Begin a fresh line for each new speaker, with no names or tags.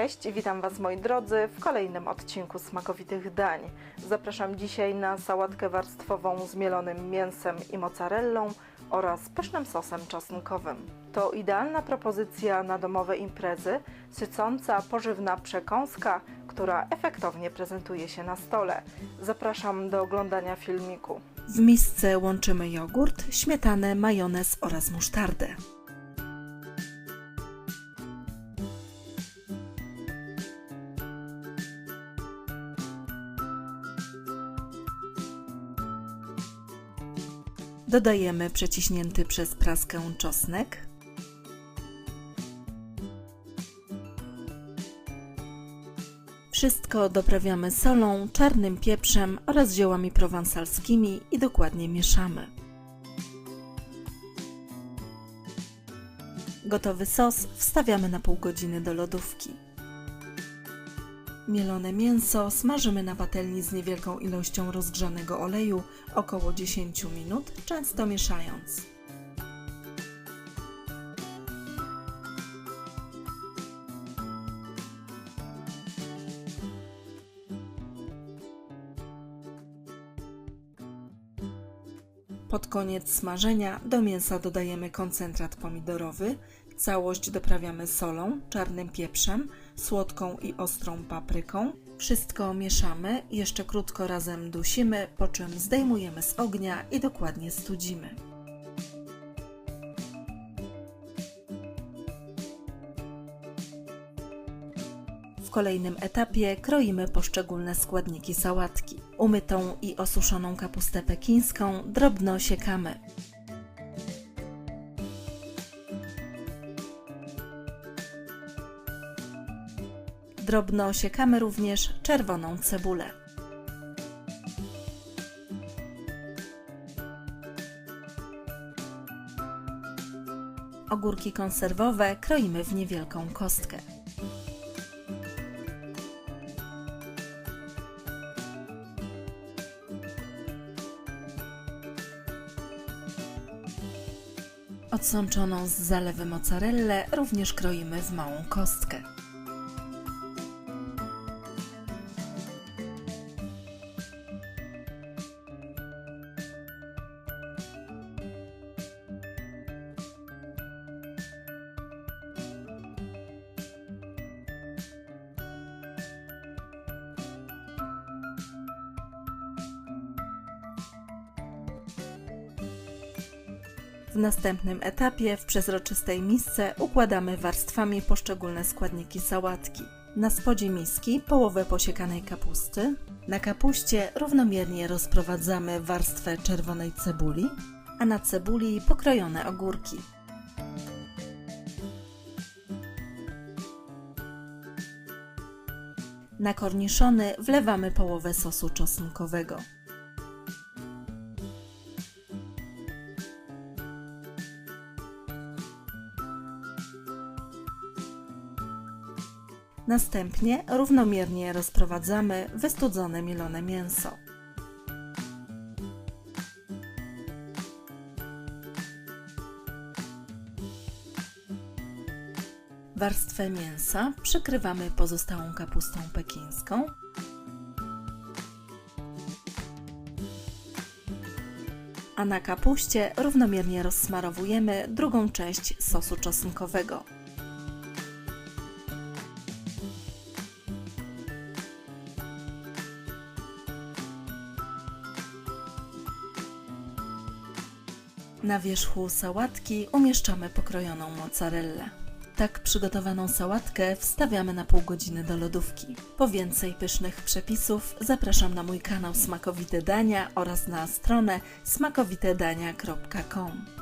Cześć, witam Was moi drodzy w kolejnym odcinku smakowitych dań. Zapraszam dzisiaj na sałatkę warstwową z mielonym mięsem i mozzarellą oraz pysznym sosem czosnkowym. To idealna propozycja na domowe imprezy, sycąca, pożywna przekąska, która efektownie prezentuje się na stole. Zapraszam do oglądania filmiku. W misce łączymy jogurt, śmietanę, majonez oraz musztardę. Dodajemy przeciśnięty przez praskę czosnek. Wszystko doprawiamy solą, czarnym pieprzem oraz ziołami prowansalskimi i dokładnie mieszamy. Gotowy sos wstawiamy na pół godziny do lodówki. Mielone mięso smażymy na patelni z niewielką ilością rozgrzanego oleju około 10 minut, często mieszając. Pod koniec smażenia do mięsa dodajemy koncentrat pomidorowy, całość doprawiamy solą, czarnym pieprzem, słodką i ostrą papryką. Wszystko mieszamy, jeszcze krótko razem dusimy, po czym zdejmujemy z ognia i dokładnie studzimy. W kolejnym etapie kroimy poszczególne składniki sałatki. Umytą i osuszoną kapustę pekińską drobno siekamy. Drobno siekamy również czerwoną cebulę. Ogórki konserwowe kroimy w niewielką kostkę. Odsączoną z zalewy mozzarellę również kroimy w małą kostkę. W następnym etapie w przezroczystej misce układamy warstwami poszczególne składniki sałatki. Na spodzie miski połowę posiekanej kapusty. Na kapuście równomiernie rozprowadzamy warstwę czerwonej cebuli, a na cebuli pokrojone ogórki. Na korniszony wlewamy połowę sosu czosnkowego. Następnie równomiernie rozprowadzamy wystudzone mielone mięso. Warstwę mięsa przykrywamy pozostałą kapustą pekińską. A na kapuście równomiernie rozsmarowujemy drugą część sosu czosnkowego. Na wierzchu sałatki umieszczamy pokrojoną mozzarellę. Tak przygotowaną sałatkę wstawiamy na pół godziny do lodówki. Po więcej pysznych przepisów zapraszam na mój kanał Smakowite Dania oraz na stronę smakowitedania.com.